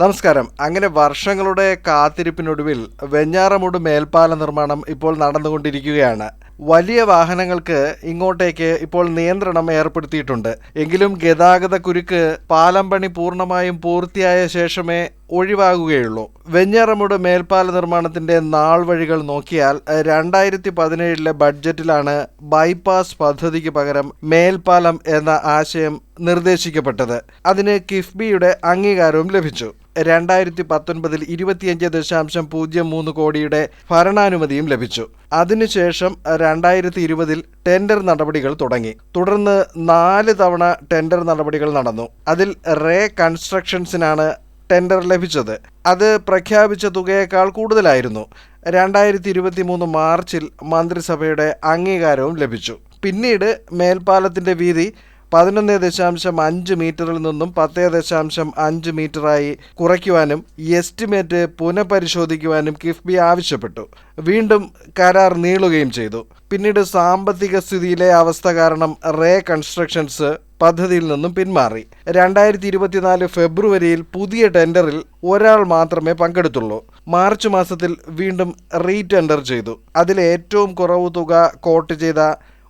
നമസ്കാരം. അങ്ങനെ വർഷങ്ങളുടെ കാത്തിരിപ്പിനൊടുവിൽ വെഞ്ഞാറമൂട് മേൽപ്പാല നിർമ്മാണം ഇപ്പോൾ നടന്നുകൊണ്ടിരിക്കുകയാണ്. വലിയ വാഹനങ്ങൾക്ക് ഇങ്ങോട്ടേക്ക് ഇപ്പോൾ നിയന്ത്രണം ഏർപ്പെടുത്തിയിട്ടുണ്ട്. എങ്കിലും ഗതാഗത കുരുക്ക് പാലം പണി പൂർണമായും പൂർത്തിയായ ശേഷമേ ഒഴിവാകുകയുള്ളൂ. വെഞ്ഞാറമൂട് മേൽപ്പാല നിർമ്മാണത്തിന്റെ നാൾ വഴികൾ നോക്കിയാൽ രണ്ടായിരത്തി പതിനേഴിലെ ബഡ്ജറ്റിലാണ് ബൈപ്പാസ് പദ്ധതിക്ക് പകരം മേൽപ്പാലം എന്ന ആശയം നിർദ്ദേശിക്കപ്പെട്ടത്. അതിന് കിഫ്ബിയുടെ അംഗീകാരവും ലഭിച്ചു. രണ്ടായിരത്തി പത്തൊൻപതിൽ ഇരുപത്തിയഞ്ച് ദശാംശം പൂജ്യം മൂന്ന് കോടിയുടെ ഭരണാനുമതിയും ലഭിച്ചു. അതിനുശേഷം രണ്ടായിരത്തി ഇരുപതിൽ ടെൻഡർ നടപടികൾ തുടങ്ങി. തുടർന്ന് നാല് തവണ ടെൻഡർ നടപടികൾ നടന്നു. അതിൽ റേ കൺസ്ട്രക്ഷൻസിനാണ് ടെൻഡർ ലഭിച്ചത്. അത് പ്രഖ്യാപിച്ച തുകയേക്കാൾ കൂടുതലായിരുന്നു. രണ്ടായിരത്തി ഇരുപത്തി മൂന്ന് മാർച്ചിൽ മന്ത്രിസഭയുടെ അംഗീകാരവും ലഭിച്ചു. പിന്നീട് മേൽപ്പാലത്തിന്റെ വീതി പതിനൊന്ന് ദശാംശം അഞ്ച് മീറ്ററിൽ നിന്നും പത്ത് ദശാംശം അഞ്ച് മീറ്ററായി കുറയ്ക്കുവാനും എസ്റ്റിമേറ്റ് പുനഃപരിശോധിക്കുവാനും കിഫ്ബി ആവശ്യപ്പെട്ടു. വീണ്ടും കരാർ നീളുകയും ചെയ്തു. പിന്നീട് സാമ്പത്തിക സ്ഥിതിയിലെ അവസ്ഥ കാരണം റേ കൺസ്ട്രക്ഷൻസ് പദ്ധതിയിൽ നിന്നും പിന്മാറി. രണ്ടായിരത്തി ഇരുപത്തിനാല് ഫെബ്രുവരിയിൽ പുതിയ ടെൻഡറിൽ ഒരാൾ മാത്രമേ പങ്കെടുത്തുള്ളൂ. മാർച്ച് മാസത്തിൽ വീണ്ടും റീടെൻഡർ ചെയ്തു. അതിലെ ഏറ്റവും കുറവ് തുക കോട്ട് ചെയ്ത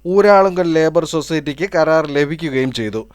ഊരാളുങ്കൽ ലേബർ സൊസൈറ്റിക്ക് കരാർ ലഭിക്കുകയും ചെയ്തു.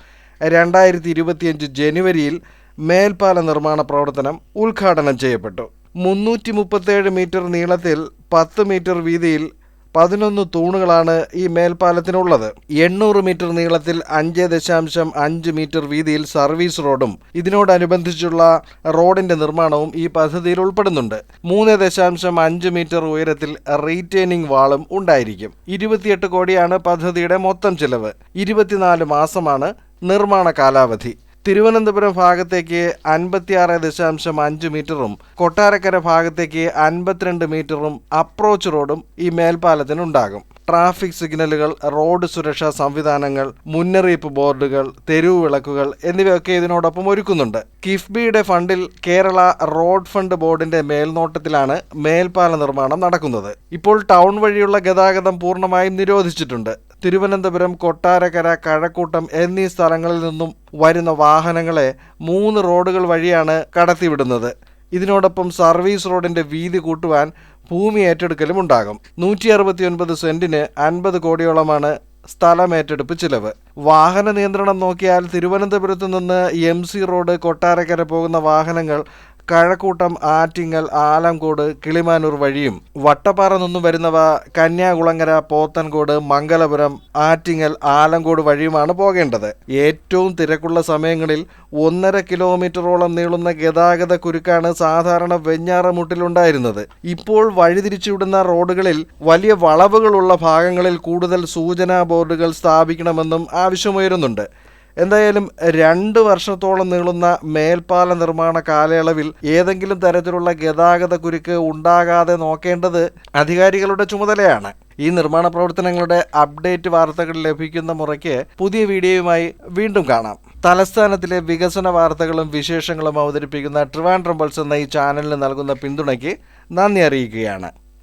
രണ്ടായിരത്തി ഇരുപത്തിയഞ്ച് ജനുവരിയിൽ മേൽപ്പാല നിർമ്മാണ പ്രവർത്തനം ഉദ്ഘാടനം ചെയ്യപ്പെട്ടു. മുന്നൂറ്റി മുപ്പത്തേഴ് മീറ്റർ നീളത്തിൽ പത്ത് മീറ്റർ വീതിയിൽ പതിനൊന്ന് തൂണുകളാണ് ഈ മേൽപ്പാലത്തിനുള്ളത്. എണ്ണൂറ് മീറ്റർ നീളത്തിൽ അഞ്ച് ദശാംശം അഞ്ച് മീറ്റർ വീതിയിൽ സർവീസ് റോഡും ഇതിനോടനുബന്ധിച്ചുള്ള റോഡിന്റെ നിർമ്മാണവും ഈ പദ്ധതിയിൽ ഉൾപ്പെടുന്നുണ്ട്. മൂന്ന് ദശാംശം അഞ്ച് മീറ്റർ ഉയരത്തിൽ റീറ്റെയിനിങ് വാളും ഉണ്ടായിരിക്കും. ഇരുപത്തിയെട്ട് കോടിയാണ് പദ്ധതിയുടെ മൊത്തം ചെലവ്. ഇരുപത്തിനാല് മാസമാണ് നിർമ്മാണ കാലാവധി. തിരുവനന്തപുരം ഭാഗത്തേക്ക് അൻപത്തിയാറ് ദശാംശം അഞ്ച് മീറ്ററും കൊട്ടാരക്കര ഭാഗത്തേക്ക് അൻപത്തിരണ്ട് മീറ്ററും അപ്രോച്ച് റോഡും ഈ മേൽപ്പാലത്തിനുണ്ടാകും ട്രാഫിക് സിഗ്നലുകൾ റോഡ് സുരക്ഷാ സംവിധാനങ്ങൾ മുന്നറിയിപ്പ് ബോർഡുകൾ തെരുവ് വിളക്കുകൾ എന്നിവയൊക്കെ ഇതിനോടൊപ്പം ഒരുക്കുന്നുണ്ട്. കിഫ്ബിയുടെ ഫണ്ടിൽ കേരള റോഡ് ഫണ്ട് ബോർഡിന്റെ മേൽനോട്ടത്തിലാണ് മേൽപ്പാല നിർമ്മാണം നടക്കുന്നത്. ഇപ്പോൾ ടൗൺ വഴിയുള്ള ഗതാഗതം പൂർണമായും നിരോധിച്ചിട്ടുണ്ട്. തിരുവനന്തപുരം കൊട്ടാരക്കര കഴക്കൂട്ടം എന്നീ സ്ഥലങ്ങളിൽ നിന്നും വരുന്ന വാഹനങ്ങളെ മൂന്ന് റോഡുകൾ വഴിയാണ് കടത്തിവിടുന്നത്. ഇതിനോടൊപ്പം സർവീസ് റോഡിന്റെ വീതി കൂട്ടുവാൻ ഭൂമി ഏറ്റെടുക്കലും ഉണ്ടാകും. നൂറ്റി അറുപത്തി ഒൻപത് സെന്റിന് അൻപത് കോടിയോളമാണ് സ്ഥലമേറ്റെടുപ്പ് ചിലവ്. വാഹന നിയന്ത്രണം നോക്കിയാൽ തിരുവനന്തപുരത്ത് നിന്ന് എം സി റോഡ് കൊട്ടാരക്കര പോകുന്ന വാഹനങ്ങൾ കഴക്കൂട്ടം ആറ്റിങ്ങൽ ആലംകോട് കിളിമാനൂർ വഴിയും വട്ടപ്പാറ നിന്നും വരുന്നവ കന്യാകുളങ്ങര പോത്തൻകോട് മംഗലപുരം ആറ്റിങ്ങൽ ആലംകോട് വഴിയുമാണ് പോകേണ്ടത്. ഏറ്റവും തിരക്കുള്ള സമയങ്ങളിൽ ഒന്നര കിലോമീറ്ററോളം നീളുന്ന ഗതാഗത കുരുക്കാണ് സാധാരണ വെഞ്ഞാറമുട്ടിലുണ്ടായിരുന്നത് ഇപ്പോൾ വഴിതിരിച്ചുവിടുന്ന റോഡുകളിൽ വലിയ വളവുകളുള്ള ഭാഗങ്ങളിൽ കൂടുതൽ സൂചനാ ബോർഡുകൾ സ്ഥാപിക്കണമെന്നും ആവശ്യമുയരുന്നുണ്ട്. എന്തായാലും രണ്ട് വർഷത്തോളം നീളുന്ന മേൽപ്പാല നിർമ്മാണ കാലയളവിൽ ഏതെങ്കിലും തരത്തിലുള്ള ഗതാഗത കുരുക്ക് ഉണ്ടാകാതെ നോക്കേണ്ടത് അധികാരികളുടെ ചുമതലയാണ്. ഈ നിർമ്മാണ പ്രവർത്തനങ്ങളുടെ അപ്ഡേറ്റ് വാർത്തകൾ ലഭിക്കുന്ന മുറയ്ക്ക് പുതിയ വീഡിയോയുമായി വീണ്ടും കാണാം. തലസ്ഥാനത്തിലെ വികസന വാർത്തകളും വിശേഷങ്ങളും അവതരിപ്പിക്കുന്ന ട്രിവാൻഡ്രം പൾസ് എന്ന ഈ ചാനലിന് നൽകുന്ന പിന്തുണയ്ക്ക് നന്ദി അറിയിക്കുകയാണ്.